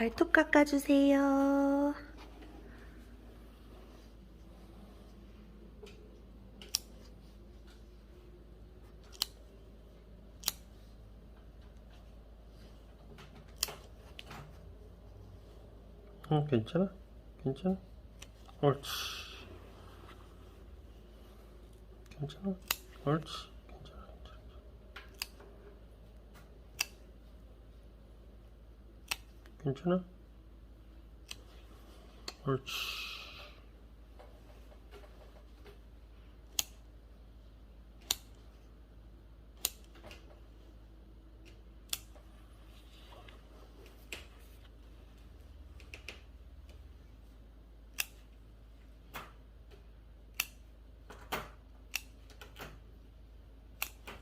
발톱 깎아주세요. 응, 괜찮아? 괜찮아? 옳지. 괜찮아? 옳지. 괜찮아. 괜찮아. 괜찮아? 옳지.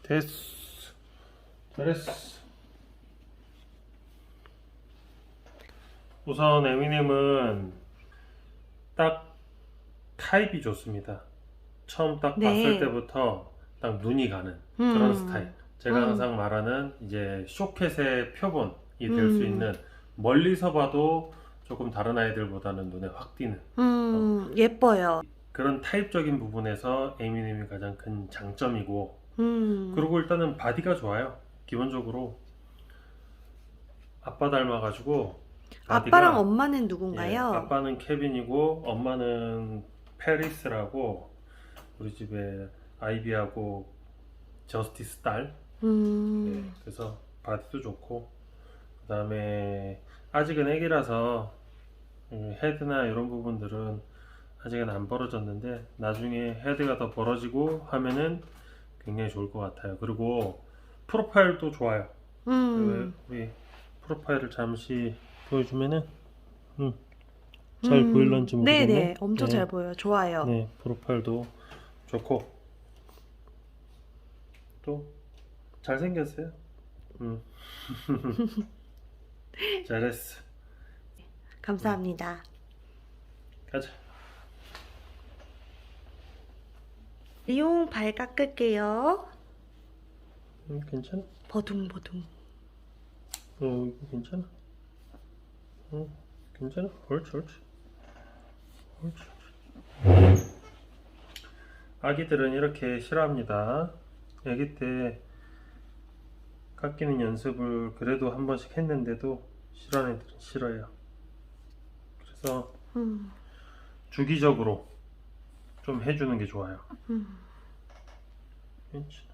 됐어. 잘했어. 우선 에미넴은 딱 타입이 좋습니다. 처음 딱 네. 봤을 때부터 딱 눈이 가는 그런 음. 스타일. 제가 음. 항상 말하는 이제 쇼켓의 표본이 될수 음. 있는 멀리서 봐도 조금 다른 아이들보다는 눈에 확 띄는 음, 예뻐요. 그런 타입적인 부분에서 에미넴이 가장 큰 장점이고 음. 그리고 일단은 바디가 좋아요. 기본적으로 아빠 닮아가지고 바디가- 아빠랑 엄마는 예, 누군가요? 아빠는 케빈이고 엄마는 페리스라고 우리 집에 아이비하고 저스티스 딸. 음. 네, 그래서 바디도 좋고 그다음에 아직은 애기라서 음, 헤드나 이런 부분들은 아직은 안 벌어졌는데 나중에 헤드가 더 벌어지고 하면은 굉장히 좋을 것 같아요. 그리고 프로파일도 좋아요. 음. 그 우리 프로파일을 잠시 보여주면은 음, 잘 음. 보일런지 모르겠네. 네네, 엄청 네. 잘 보여요. 좋아요. 네, 프로파일도 좋고 또 잘생겼어요. 음. 잘했어. 감사합니다. 가자. 리용 발 깎을게요. 음, 괜찮아? 버둥버둥. 어, 이거 괜찮아? 어, 괜찮아? 옳지, 옳지. 옳지, 옳지. 아기들은 이렇게 싫어합니다. 아기 때 깎이는 연습을 그래도 한 번씩 했는데도 싫어하는 애들은 싫어요. 그래서 음. 주기적으로 좀 해주는 게 좋아요. 음. 괜찮아.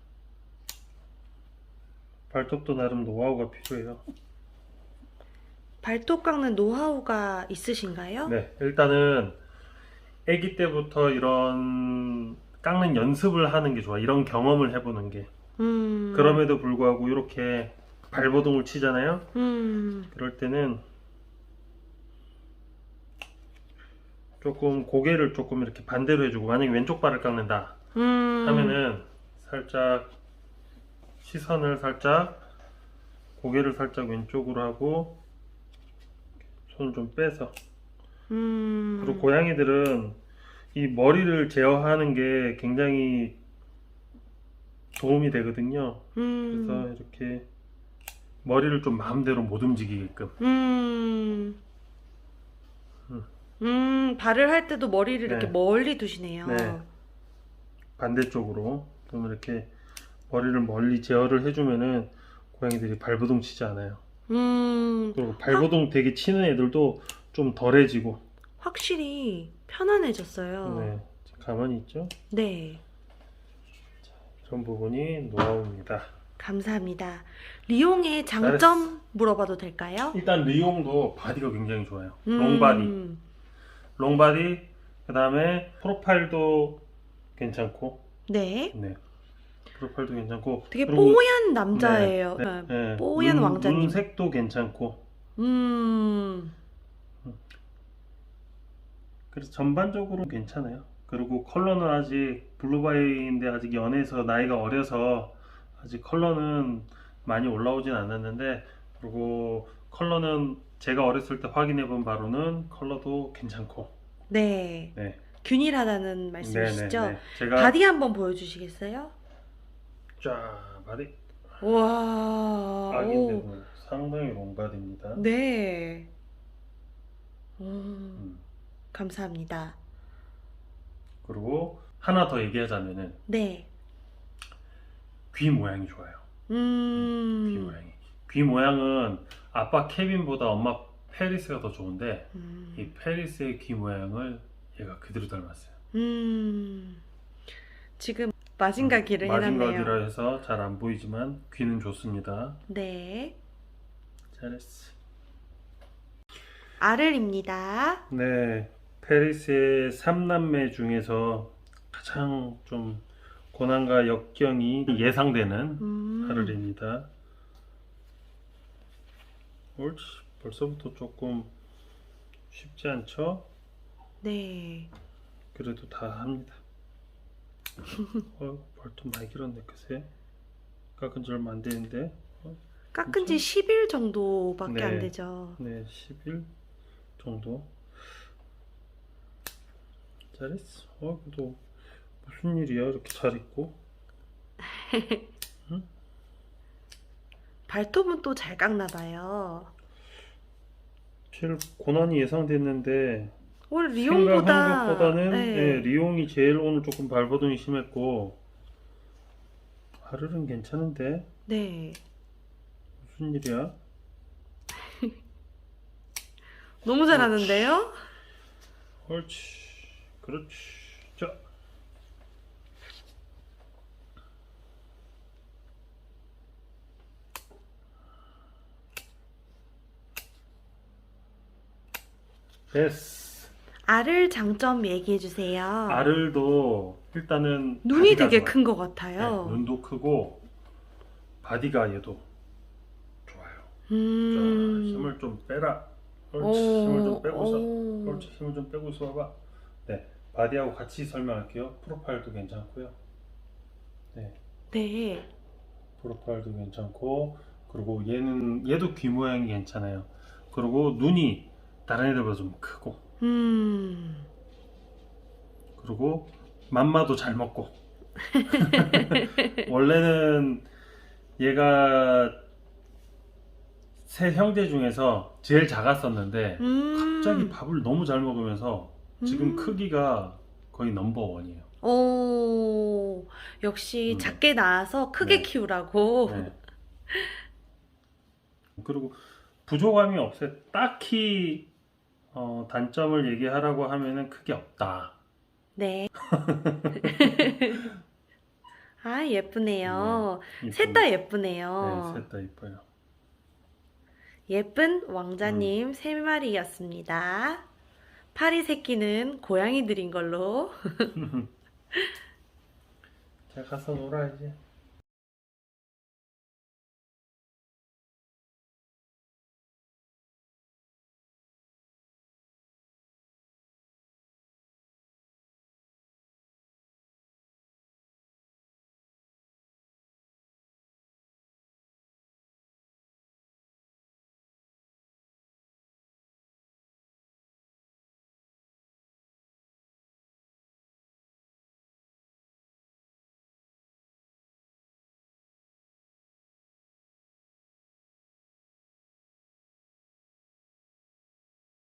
발톱도 나름 노하우가 필요해요. 발톱 깎는 노하우가 있으신가요? 네, 일단은 아기 때부터 이런 깎는 연습을 하는 게 좋아. 이런 경험을 해보는 게. 음. 그럼에도 불구하고 이렇게 발버둥을 치잖아요. 음. 그럴 때는 조금 고개를 조금 이렇게 반대로 해주고 만약에 왼쪽 발을 깎는다 음. 하면은 살짝 시선을 살짝 고개를 살짝 왼쪽으로 하고 손을 좀 빼서 음. 그리고 고양이들은 이 머리를 제어하는 게 굉장히 도움이 되거든요. 음. 그래서 이렇게 머리를 좀 마음대로 못 움직이게끔. 음. 음. 음, 발을 할 때도 머리를 이렇게 네. 멀리 두시네요. 네. 반대쪽으로 좀 이렇게 머리를 멀리 제어를 해주면은 고양이들이 발버둥 치지 않아요. 음, 그리고 발버둥 되게 치는 애들도 좀 덜해지고. 확실히 편안해졌어요. 네. 가만히 있죠. 네, 이런 부분이 노하우입니다. 감사합니다. 리용의 장점 물어봐도 될까요? 일단 리용도 바디가 굉장히 좋아요. 음, 롱바디. 롱바디 그 다음에 프로파일도 괜찮고 네, 네 프로파일도 괜찮고 되게 뽀얀 남자예요. 네, 네, 네. 뽀얀 눈- 왕자님. 눈색도 괜찮고 음, 그래서 전반적으로 괜찮아요 그리고 컬러는 아직 블루바이인데 아직 연해서 나이가 어려서 아직 컬러는 많이 올라오진 않았는데 그리고 컬러는 제가 어렸을 때 확인해 본 바로는 컬러도 괜찮고 네, 네 균일하다는 말씀이시죠? 네, 네, 네. 제가 바디 한번 보여주시겠어요? 쫙 바디 와, 아기인데 오, 뭐 상당히 롱바디입니다. 네, 오, 음. 감사합니다. 그리고 하나 더 얘기하자면은 네. 귀 모양이 좋아요. 귀 음. 모양이. 귀 모양은 아빠 케빈보다 엄마 페리스가 더 좋은데 음. 이 페리스의 귀 모양을 얘가 그대로 닮았어요. 음. 지금 마징가기를 해놨네요. 마징가기라 해서 잘 안 보이지만 귀는 좋습니다. 네. 잘했어. 아를입니다. 네, 페리스의 3남매 중에서 가장 좀 고난과 역경이 예상되는 음. 하늘입니다. 옳지, 벌써부터 조금 쉽지 않죠? 네. 그래도 다 합니다. 어, 벌써 많이 길었네, 그새. 깎은 지 얼마 안 되는데. 깎은 지 10일 정도밖에 안 네. 되죠. 네, 10일 정도. 잘했어. 어, 너 무슨 일이야? 이렇게 잘 입고. 발톱은 또 잘 깎나 봐요. 제일 고난이 예상됐는데 오늘 리용보다 것보다는 네. 네, 리용이 제일 오늘 조금 발버둥이 심했고 하루는 괜찮은데 네. 무슨 일이야? 너무 잘하는데요? 옳지, 그렇지. 자, 됐어. 알을 장점 얘기해 주세요. 알을도 일단은 눈이 바디가 되게 좋아요. 큰것 네, 같아요. 눈도 크고 바디가 얘도 좋아요. 자, 음. 힘을 좀 빼라. 옳지, 오, 힘을 좀 빼고서. 오. 옳지, 힘을 좀 빼고 있어 봐봐. 네, 바디하고 같이 설명할게요. 프로파일도 괜찮고요. 네, 네. 프로파일도 괜찮고, 그리고 얘는 얘도 귀 모양이 괜찮아요. 그리고 눈이 다른 애들보다 좀 크고, 음. 그리고 맘마도 잘 먹고. 원래는 얘가 세 형제 중에서 제일 작았었는데 음. 갑자기 밥을 너무 잘 먹으면서 지금 음. 크기가 거의 넘버 원이에요. 오. 역시 음. 작게 낳아서 크게 네. 키우라고. 네. 그리고 부족함이 없어요. 딱히 어, 단점을 얘기하라고 하면은 크게 없다. 네. 아, 예쁘네요. 이쁜- 셋다 예쁘네요. 네, 셋다 이뻐요. 예쁜 왕자님 음. 세 마리였습니다. 파리 새끼는 고양이들인 걸로. 자 가서 놀아 이제.